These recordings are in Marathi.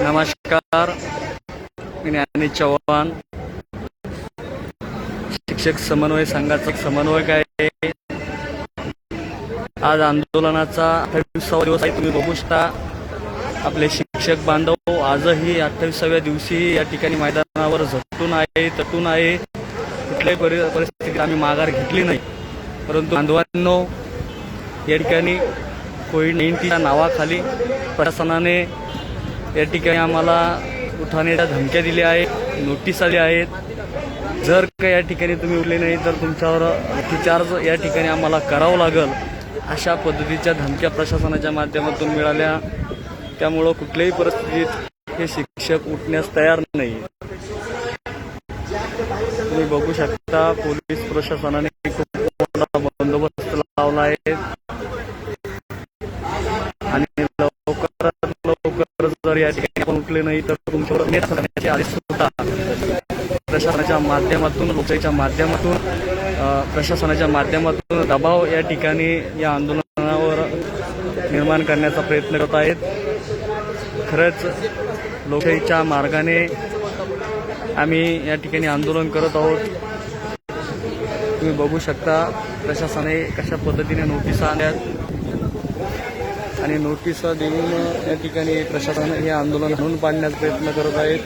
नमस्कार. मी ज्ञानी चव्हाण. शिक्षक समन्वय संघाचा समन्वयक आहे. आज आंदोलनाचा अठ्ठावीसावा दिवस आहे. तुम्ही बघू शकता. आपले शिक्षक बांधव आजही अठ्ठावीसाव्या दिवशी या ठिकाणी मैदानावर झटून आहे तटून आहे. कुठल्याही परि परिस्थितीत आम्ही माघार घेतली नाही. परंतु बांधवांनो या ठिकाणी कोविड नाईन्टीनच्या नावाखाली प्रशासनाने या ठिकाणी आम्हाला उठाण्याच्या धमक्या दिल्या आहेत नोटीस आल्या आहेत. जर का या ठिकाणी तुम्ही उठले नाही तर तुमच्यावर अतिचार्ज या ठिकाणी आम्हाला करावं लागल. अशा पद्धतीच्या धमक्या प्रशासनाच्या माध्यमातून मिळाल्या. त्यामुळं कुठल्याही परिस्थितीत हे शिक्षक उठण्यास तयार नाही. तुम्ही बघू शकता पोलीस प्रशासनाने खूप बंदोबस्त लावला आहे. जर या ठिकाणी आपण उठले नाही तर तुमच्यावर नेट करण्याचे आदेश सुद्धा प्रशासनाच्या माध्यमातून लोकशाहीच्या माध्यमातून प्रशासनाच्या माध्यमातून दबाव या ठिकाणी या आंदोलनावर निर्माण करण्याचा प्रयत्न करत आहेत. खरंच लोकशाहीच्या मार्गाने आम्ही या ठिकाणी आंदोलन करत आहोत. तुम्ही बघू शकता प्रशासनाने कशा पद्धतीने नोटीस आल्यात आणि नोटिसा देऊन या ठिकाणी प्रशासन हे आंदोलन हणून पाडण्याचा प्रयत्न करत आहेत.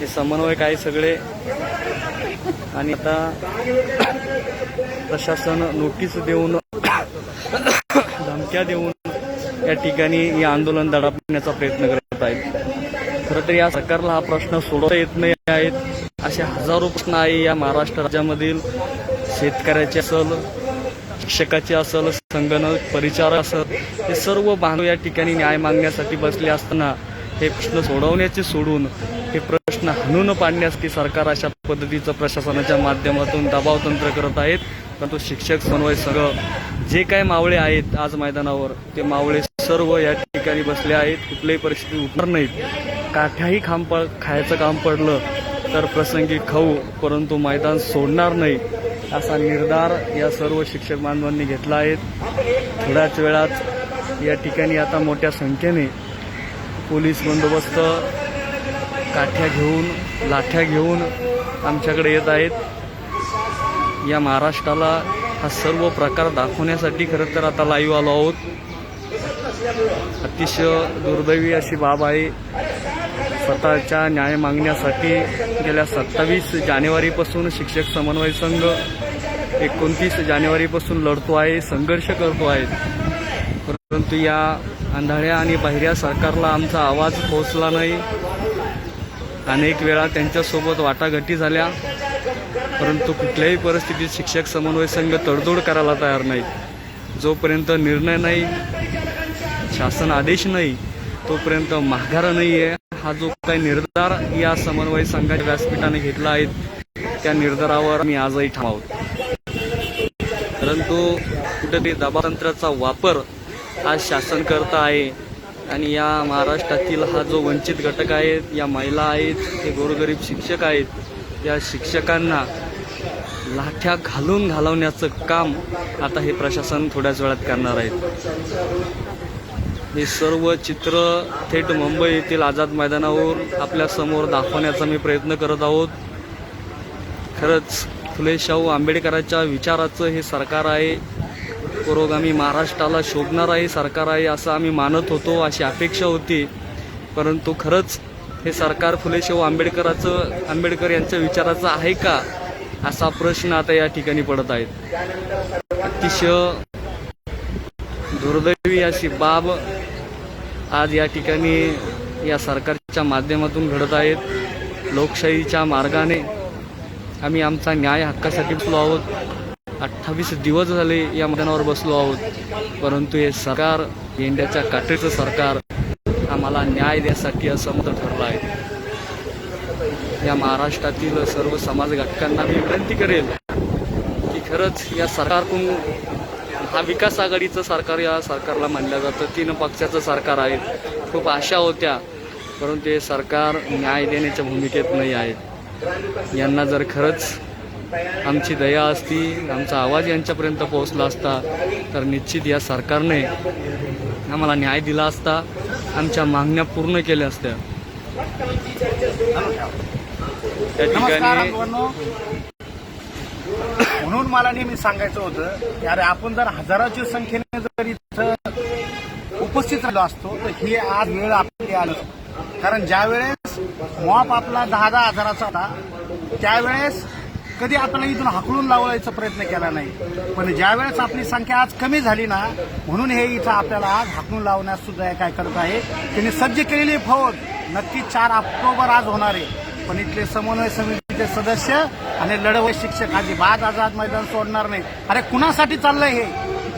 हे समन्वयक आहे सगळे? आणि आता प्रशासन नोटीस देऊन धमक्या देऊन या ठिकाणी हे आंदोलन दडपण्याचा प्रयत्न करत आहेत. खरं तर या सरकारला हा प्रश्न सोडवता येत नाही आहेत. असे हजारो प्रश्न आहे या महाराष्ट्र राज्यामधील शेतकऱ्याचे असल शिक्षकाचे असल संगणक परिचारक असल हे सर्व बांधव या ठिकाणी न्याय मागण्यासाठी बसले असताना हे प्रश्न सोडवण्याचे सोडून हे प्रश्न हाणून पाडण्यासाठी सरकार अशा पद्धतीचं प्रशासनाच्या माध्यमातून दबाव तंत्र करत आहेत. परंतु शिक्षक समन्वय सगळं जे काय मावळे आहेत आज मैदानावर ते मावळे सर्व या ठिकाणी बसले आहेत. कुठल्याही परिस्थिती उठणार नाहीत. काठ्याही खांब पड खायचं काम पडलं तर प्रसंगी खाऊ परंतु मैदान सोडणार नाही. असा निर्धार या सर्व शिक्षक बांधवांनी घेतला आहे. थोड्याच वेळात या ठिकाणी आता मोठ्या संख्येने पोलीस बंदोबस्त काठ्या घेऊन लाठ्या घेऊन आमच्याकडे येत आहेत. या महाराष्ट्राला हा सर्व प्रकार दाखवण्यासाठी खरं तर आता लाईव्ह आलो आहोत. अतिशय दुर्दैवी अशी बाब आहे. स्वतःच्या न्याय मागण्यासाठी गेल्या सत्तावीस जानेवारीपासून शिक्षक समन्वय संघ एकोणतीस जानेवारीपासून लढतो आहे संघर्ष करतो आहे. परंतु या आंधळ्या आणि बाहेऱ्या सरकारला आमचा आवाज पोहोचला नाही. अनेक वेळा त्यांच्यासोबत वाटाघाटी झाल्या. परंतु कुठल्याही परिस्थितीत शिक्षक समन्वय संघ तडजोड करायला तयार नाही. जोपर्यंत निर्णय नाही शासन आदेश नाही तोपर्यंत माघार नाही आहे हा जो काही निर्धार या समन्वय संघाच्या व्यासपीठाने घेतला आहे त्या निर्धारावर आम्ही आजही ठाम परंतु कुठेतरी दबातंत्राचा वापर आज शासन करत आहे आणि या महाराष्ट्रातील हा जो वंचित घटक आहे या महिला आहेत हे गोरगरीब शिक्षक आहेत या शिक्षकांना लाठ्या घालून घालवण्याचं काम आता हे प्रशासन थोड्याच वेळात करणार आहेत हे सर्व चित्र थेट मुंबई येथील आझाद मैदानावर आपल्यासमोर दाखवण्याचा मी प्रयत्न करत आहोत. खरंच फुले शाहू आंबेडकरांच्या विचाराचं हे सरकार आहे. पुरोगामी महाराष्ट्राला शोभणार आहे सरकार आहे असं आम्ही मानत होतो अशी अपेक्षा होती. परंतु खरंच हे सरकार फुले शाहू आंबेडकराचं आंबेडकर यांच्या विचाराचं आहे का असा प्रश्न आता या ठिकाणी पडत आहेत. अतिशय दुर्दैवी अशी बाब आज या ठिकाणी या सरकारच्या माध्यमातून घडत आहेत. लोकशाहीच्या मार्गाने आम्ही आमचा न्याय हक्कासाठी बसलो आहोत. अठ्ठावीस दिवस झाले या मैदानावर बसलो आहोत. परंतु हे सरकार इंडियाच्या काटेचं सरकार आम्हाला न्याय देण्यासाठी असमत ठरलं आहे. या महाराष्ट्रातील सर्व समाज घटकांना मी विनंती करेल की खरंच या सरकारकडून हा विकास आघाडीचं सरकार या सरकारला मानलं जातं. तीन पक्षाचं सरकार आहे खूप आशा होत्या. परंतु हे सरकार न्याय देण्याच्या भूमिकेत नाही आहेत. यांना जर खरंच आमची दया असती आमचा आवाज यांच्यापर्यंत पोहोचला असता तर निश्चित या सरकारने आम्हाला न्याय दिला असता आमच्या मागण्या पूर्ण केल्या असत्या. त्या ठिकाणी. म्हणून मला नेहमी सांगायचं होतं की अरे आपण जर हजाराच्या संख्येने जर इथं उपस्थित राहिलो असतो तर ही आज वेळ आपली आलं. कारण ज्या वेळेस मॉप आपला दहा दहा हजाराचा होता त्यावेळेस कधी आपल्याला इथून हाकलून लावायचा प्रयत्न केला नाही. पण ज्यावेळेस आपली संख्या आज कमी झाली ना म्हणून हे इथं आपल्याला आज हाकलून लावण्यास सुद्धा काय करत आहे. त्यांनी सज्ज केलेली फौज नक्की चार ऑक्टोबर आज होणार आहे. पण इथले समन्वय समितीचे सदस्य आणि लढवय शिक्षक अजिबात आझाद मैदान सोडणार नाही अरे कुणासाठी चाललंय हे?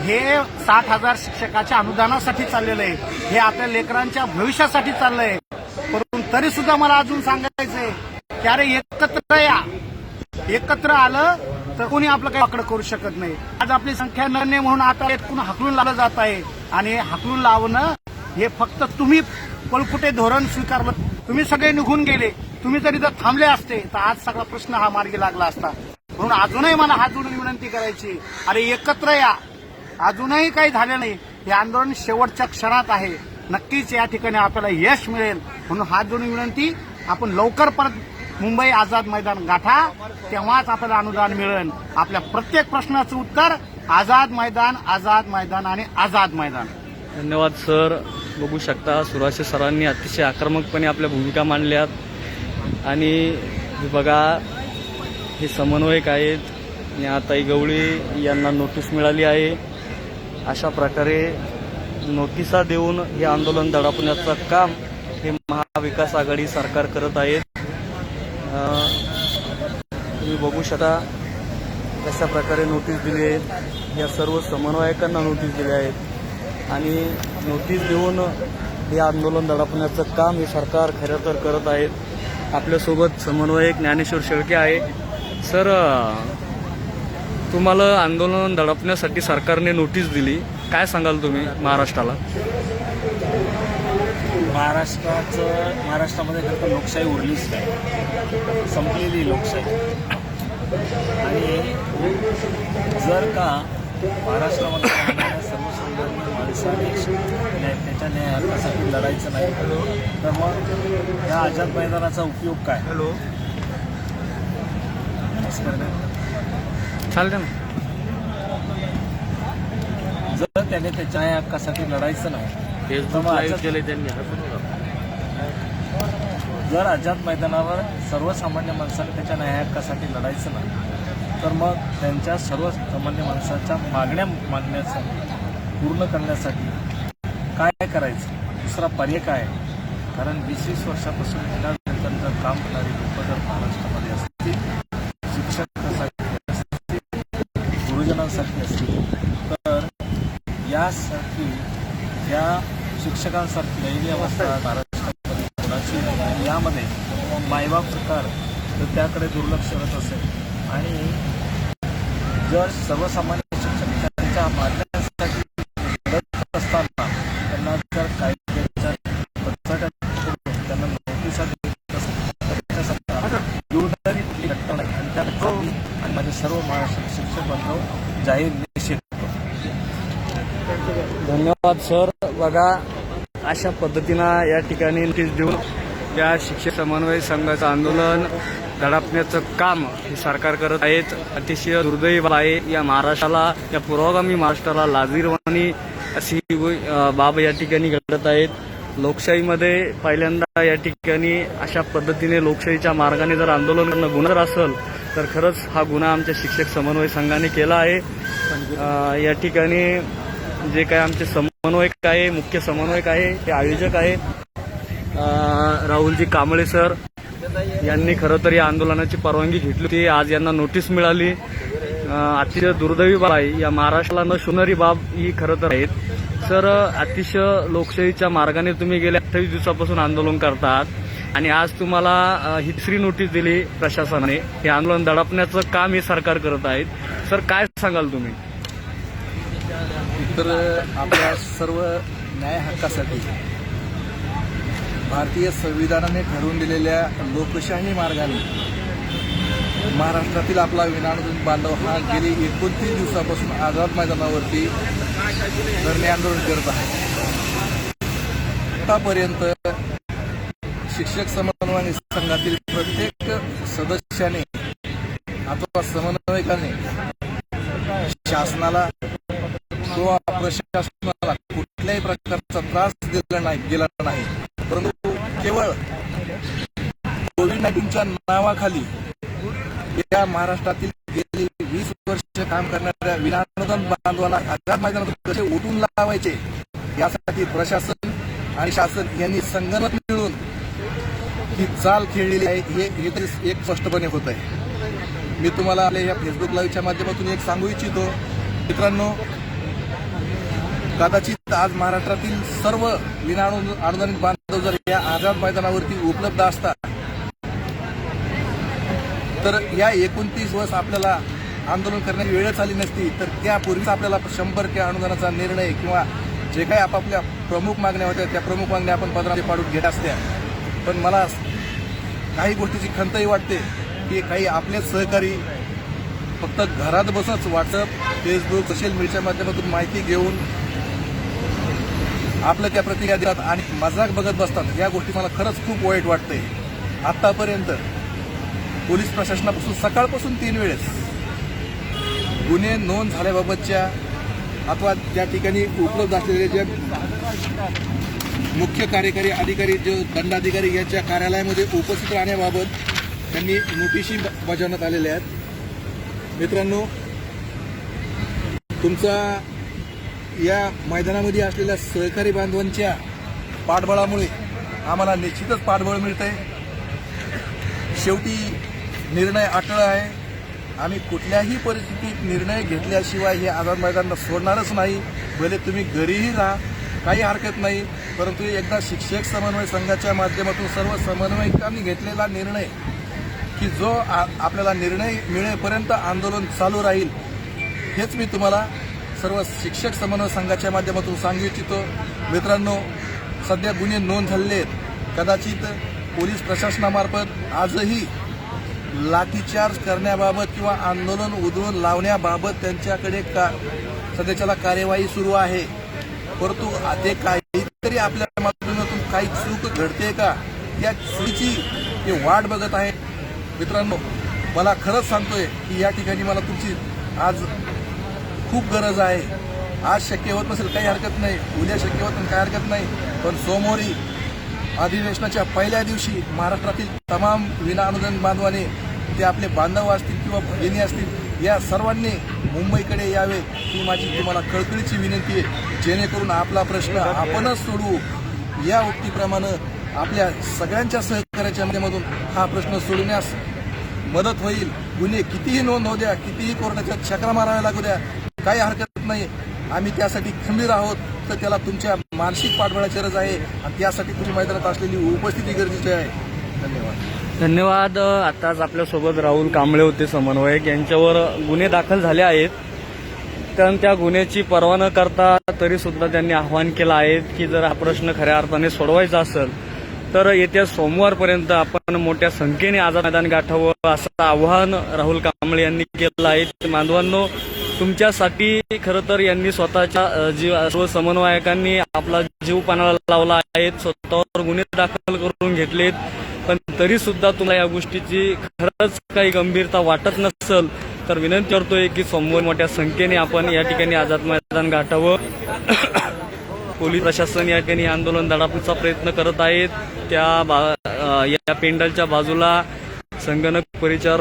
हे साठ हजार शिक्षकाच्या अनुदानासाठी चाललेलं आहे. हे आपल्या लेकरांच्या भविष्यासाठी चाललंय. परंतु तरी सुद्धा मला अजून सांगायचंय की अरे एकत्र या. एकत्र आलं तर कोणी आपलं काही आकडं करू शकत नाही. आज आपली संख्या नरणे म्हणून आता एकूण हकलून लावलं जात आहे आणि हे लावणं हे फक्त तुम्ही पळकुटे धोरण स्वीकारलं. तुम्ही सगळे निघून गेले. तुम्ही जर इथं थांबले असते तर आज सगळा प्रश्न हा मार्गी लागला असता. म्हणून अजूनही मला हात जोडून विनंती करायची अरे एकत्र या. अजूनही काही झालं नाही. हे आंदोलन शेवटच्या क्षणात आहे. नक्कीच या ठिकाणी आपल्याला यश मिळेल. म्हणून हात जोडून विनंती आपण लवकर परत मुंबई आझाद मैदान गाठा. तेव्हाच आपल्याला अनुदान मिळेल. आपल्या प्रत्येक प्रश्नाचं उत्तर आझाद मैदान आझाद मैदान आणि आझाद मैदान. धन्यवाद सर. बघू शकता सुराशे सरांनी अतिशय आक्रमकपणे आपल्या भूमिका मांडल्यात. आणि बघा हे समन्वयक आहेत. ताई गवळी यांना नोटीस मिळाली आहे. अशा प्रकारे नोटिसा देऊन हे आंदोलन दडपण्याचं काम हे महाविकास आघाडी सरकार करत आहेत. तुम्ही बघू शकता कशा प्रकारे नोटीस दिली आहेत. या सर्व समन्वयकांना नोटीस दिल्या आहेत. आणि नोटीस देऊन हे आंदोलन दडपण्याचं काम हे सरकार खरं तर करत आहेत. आपल्यासोबत समन्वयक ज्ञानेश्वर शेळके आहे. सर तुम्हाला आंदोलन दडपण्यासाठी सरकारने नोटीस दिली. काय सांगाल तुम्ही महाराष्ट्राला? महाराष्ट्राचं महाराष्ट्रामध्ये खरं तर लोकशाही उरलीच नाही. संपलेली लोकशाही. आणि जर का महाराष्ट्रामध्ये माणसाने त्याच्या न्याय हक्कासाठी लढायचं नाही तर मग या आझाद मैदानाचा उपयोग काय चालतं ना जर त्याने त्याच्या न्याय हक्कासाठी लढायचं नाही फेसबुक live केले त्यांनी जर आझाद मैदानावर सर्वसामान्य माणसाने त्याच्या न्याय हक्कासाठी लढायचं नाही तर मग त्यांच्या सर्वसामान्य माणसाच्या मागण्या मागण्यासाठी पूर्ण करण्यासाठी काय करायचं? दुसरा पर्याय काय? कारण वीस वीस वर्षापासून जिल्हा जर काम करणारी लोक जर महाराष्ट्रामध्ये असतील शिक्षकांसाठी असतील गुरुजनांसाठी असतील तर यासाठी या शिक्षकांसारखी दैनीय अवस्था महाराष्ट्रामध्ये कोणाची यामध्ये मायबाप सरकार तर त्याकडे दुर्लक्ष करत असेल. आणि जर सर्वसामान्य शिक्षक त्यांच्या मागण्यासाठी लढत असताना त्यांना जर कायद्याच्या पद्धतीने त्यांना नोटिसा देत असेल तर त्याच्यासाठी दुर्दैवी कुठली घटना नाही आणि त्या घटनेची आणि माझे सर्व महाराष्ट्र शिक्षक बांधव जाहीर निषेध करतो धन्यवाद सर बघा अशा पद्धतीनं या ठिकाणी नोटीस देऊन या शिक्षक समन्वय संघाचं आंदोलन दडपण्याचं काम हे सरकार करत आहेत. अतिशय दुर्दैव आहे. या महाराष्ट्राला या पुरोगामी महाराष्ट्राला लाजीरवाणी अशी बाब या ठिकाणी घडत आहेत. लोकशाहीमध्ये पहिल्यांदा या ठिकाणी अशा पद्धतीने लोकशाहीच्या मार्गाने जर आंदोलन करणं गुन्हा जर असेल तर खरंच हा गुन्हा आमच्या शिक्षक समन्वय संघाने केला आहे. या ठिकाणी जे काय आमचे समन्वयक आहे मुख्य समन्वयक आहे ते आयोजक आहे. राहुलजी कांबळे सर यांनी खरं तर या आंदोलनाची परवानगी घेतली. होती आज यांना नोटीस मिळाली. अतिशय दुर्दैवी बाब आहे. या महाराष्ट्राला न शोधणारी बाब ही खरं तर आहेत. सर अतिशय लोकशाहीच्या मार्गाने तुम्ही गेल्या अठ्ठावीस दिवसापासून आंदोलन करतात आणि आज तुम्हाला ही तिसरी नोटीस दिली प्रशासनाने. हे आंदोलन दडपण्याचं काम हे सरकार करत आहेत. सर काय सांगाल तुम्ही? तर आपल्या सर्व न्याय हक्कासाठी भारतीय संविधानाने ठरवून दिलेल्या लोकशाही मार्गाने महाराष्ट्रातील आपला विनाडून बांधव हा गेली एकोणतीस दिवसापासून आझाद मैदानावरती धरणे आंदोलन करत आहे. आतापर्यंत शिक्षक समन्वय संघातील प्रत्येक सदस्याने अथवा समन्वयकाने शासनाला किंवा प्रशासनाला कुठल्याही प्रकारचा त्रास दिला नाही गेला नाही. परंतु केवळ कोविड नाईन्टीनच्या नावाखाली या महाराष्ट्रातील गेली वीस वर्ष काम करणाऱ्या विनानुदान बांधवाला आझाद मैदानात कसे उठून लावायचे यासाठी प्रशासन आणि शासन यांनी संगणक मिळून ही चाल खेळलेली आहे. हे हे तरी एक स्पष्टपणे होत आहे. मी तुम्हाला आपल्या या फेसबुक लाईव्हच्या माध्यमातून एक सांगू इच्छितो. मित्रांनो कदाचित आज महाराष्ट्रातील सर्व विना अनुदानित बांधव जर या आझाद मैदानावरती उपलब्ध असतात तर या एकोणतीस दिवस आपल्याला आंदोलन करण्याची वेळच आली नसती तर त्यापूर्वीच आपल्याला शंभर टक्के अनुदानाचा निर्णय किंवा जे काही आपापल्या प्रमुख मागण्या होत्या त्या प्रमुख मागण्या आपण पदरामध्ये पाडून घेत असत्या. पण मला काही गोष्टीची खंतही वाटते की काही आपलेच सहकारी फक्त घरात बसच व्हॉट्सअप फेसबुक सोशल मीडियाच्या माध्यमातून माहिती घेऊन आपलं त्या प्रतिक्रिया देतात आणि मजाक बघत बसतात. या गोष्टी मला खरंच खूप वाईट वाटते आतापर्यंत पोलीस प्रशासनापासून सकाळपासून तीन वेळेस गुन्हे नोंद झाल्याबाबतच्या अथवा त्या ठिकाणी उपलब्ध असलेले जे मुख्य कार्यकारी अधिकारी जे दंडाधिकारी यांच्या कार्यालयामध्ये उपस्थित राहण्याबाबत त्यांनी नोटीशी बजावण्यात आलेल्या आहेत. मित्रांनो तुमचा या मैदानामध्ये असलेल्या सहकारी बांधवांच्या पाठबळामुळे आम्हाला निश्चितच पाठबळ मिळतंय. शेवटी निर्णय अटळ आहे. आम्ही कुठल्याही परिस्थितीत निर्णय घेतल्याशिवाय हे आझाद मैदान सोडणारच नाही. भले तुम्ही घरीही राहा काही हरकत नाही परंतु एकदा शिक्षक समन्वय संघाच्या माध्यमातून सर्व समन्वयकांनी घेतलेला निर्णय की जो आ- आपल्याला निर्णय मिळेपर्यंत आंदोलन चालू राहील हेच मी तुम्हाला सर्व शिक्षक समन्वय संघाच्या माध्यमातून सांगू इच्छितो मित्रांनो सध्या गुन्हे नोंद झालेले आहेत. कदाचित पोलीस प्रशासनामार्फत आजही लाठीचार्ज करण्याबाबत किंवा आंदोलन उधळून लावण्याबाबत त्यांच्याकडे का सध्याच्याला कार्यवाही सुरू आहे. परंतु ते काहीतरी आपल्या माध्यमातून काही चूक घडते का? या चुकीची ते वाट बघत आहे. मित्रांनो मला खरंच सांगतोय की या ठिकाणी मला तुमची आज खूप गरज आहे. आज शक्य होत नसेल काही हरकत नाही. उद्या शक्य होत काही हरकत नाही. पण सोमवारी अधिवेशनाच्या पहिल्या दिवशी महाराष्ट्रातील तमाम विनाअनुदान बांधवाने ते आपले बांधव असतील किंवा भगिनी असतील या सर्वांनी मुंबईकडे यावे ही माझी तुम्हाला कळकळीची विनंती आहे. जेणेकरून आपला प्रश्न आपणच सोडवू. या उक्तीप्रमाणे आपल्या सगळ्यांच्या सहकार्याच्या माध्यमातून हा प्रश्न सोडवण्यास मदत होईल. गुन्हे कितीही नोंद होऊ द्या कितीही कोर्टाच्या छक्रा माराव्या लागू द्या काही हरकत नाही आम्ही त्यासाठी खंबीर आहोत. तर त्याला तुमच्या मानसिक पाठबळाची गरज आहे. आणि त्यासाठी तुम्ही मैदानात असलेली उपस्थिती गरजेची आहे. धन्यवाद. धन्यवाद. आताच आपल्यासोबत राहुल कांबळे होते समन्वयक. यांच्यावर गुन्हे दाखल झाले आहेत. कारण त्या गुन्ह्याची पर्वा न करता तरी सुद्धा त्यांनी आवाहन केलं आहे की जर हा प्रश्न खऱ्या अर्थाने सोडवायचा असेल तर येत्या सोमवारपर्यंत आपण मोठ्या संख्येने आझाद मैदान गाठावं असं आवाहन राहुल कांबळे यांनी केलं आहे. मानवांनो तुमच्यासाठी खरं तर यांनी स्वतःच्या जीव सर्व समन्वयकांनी आपला जीव पानाला लावला आहे स्वतःवर गुन्हे दाखल करून घेतलेत. पण तरी सुद्धा तुम्हाला या गोष्टीची खरंच काही गंभीरता वाटत नसेल तर विनंती करतोय की सोमवार मोठ्या संख्येने आपण या ठिकाणी आझाद मैदान गाठावं पोलीस प्रशासन या ठिकाणी आंदोलन दडपण्याचा प्रयत्न करत आहेत. त्या बा या पेंडलच्या बाजूला संगणक परिचार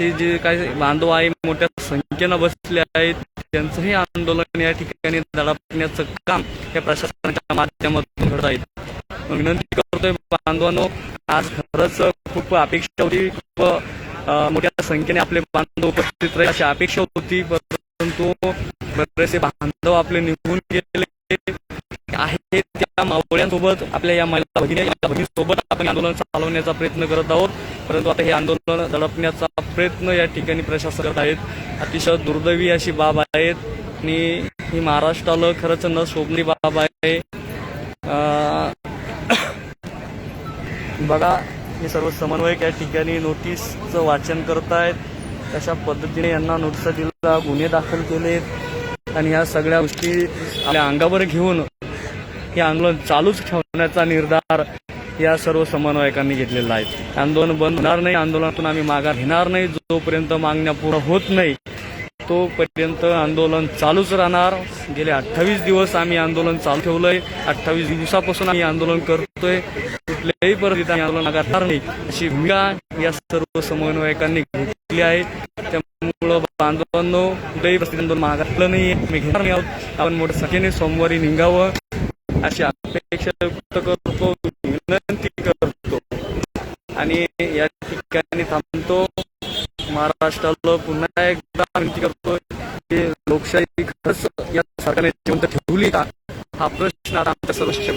जे काही बांधव आहे मोठ्या संख्येनं बसले आहेत त्यांचंही आंदोलन या ठिकाणी दडपण्याचं काम या प्रशासनाच्या माध्यमातून घडत आहेत विनंती करतोय बांधवांनो आज खरंच खूप अपेक्षा होती खूप मोठ्या संख्येने आपले बांधव उपस्थित राहील अशी अपेक्षा होती परंतु बरेचसे बांधव आपले निघून गेले. आहे त्या मावळ्यांसोबत आपल्या या महिला भगिनी भगिनीसोबत आपण आंदोलन चालवण्याचा प्रयत्न करत आहोत. परंतु आता हे आंदोलन दडपण्याचा प्रयत्न या ठिकाणी प्रशासन करत आहेत. अतिशय दुर्दैवी अशी बाब आहेत आणि ही महाराष्ट्राला खरंच न शोभणारी बाब आहे. बघा हे सर्व समन्वयक या ठिकाणी नोटीसचं वाचन करतायत. तशा पद्धतीने यांना नोटिसा दिला गुन्हे दाखल केलेत. आणि ह्या सगळ्या गोष्टी आपल्या अंगावर घेऊन हे आंदोलन चालूच ठेवण्याचा निर्धार या सर्व समन्वयकांनी घेतलेला आहे. आंदोलन बंद होणार नाही आंदोलनातून आम्ही माघार घेणार नाही. जोपर्यंत मागण्या पूर्ण होत नाही तोपर्यंत आंदोलन चालूच राहणार. गेले अठ्ठावीस दिवस आम्ही आंदोलन चालू ठेवलंय. अठ्ठावीस दिवसापासून आम्ही आंदोलन करतोय. कुठल्याही परिस्थितीत आम्ही आंदोलन माघारणार नाही. अशी भूमिका या सर्व समन्वयकांनी घेतली आहे. त्यामुळं बांधवांनो कुठल्याही परिस्थितीत आंदोलन मागातलं नाही आम्ही घेणार नाही आहोत. आपण मोठ्या संख्येने सोमवारी निघावं. अशी अपेक्षा व्यक्त करतो विनंती करतो. आणि या ठिकाणी थांबतो. महाराष्ट्राला पुन्हा एकदा विनंती करतो की लोकशाही खरंच या सरकारने जिवंत ठेवली का? हा प्रश्न आता आमच्या सर्वस्व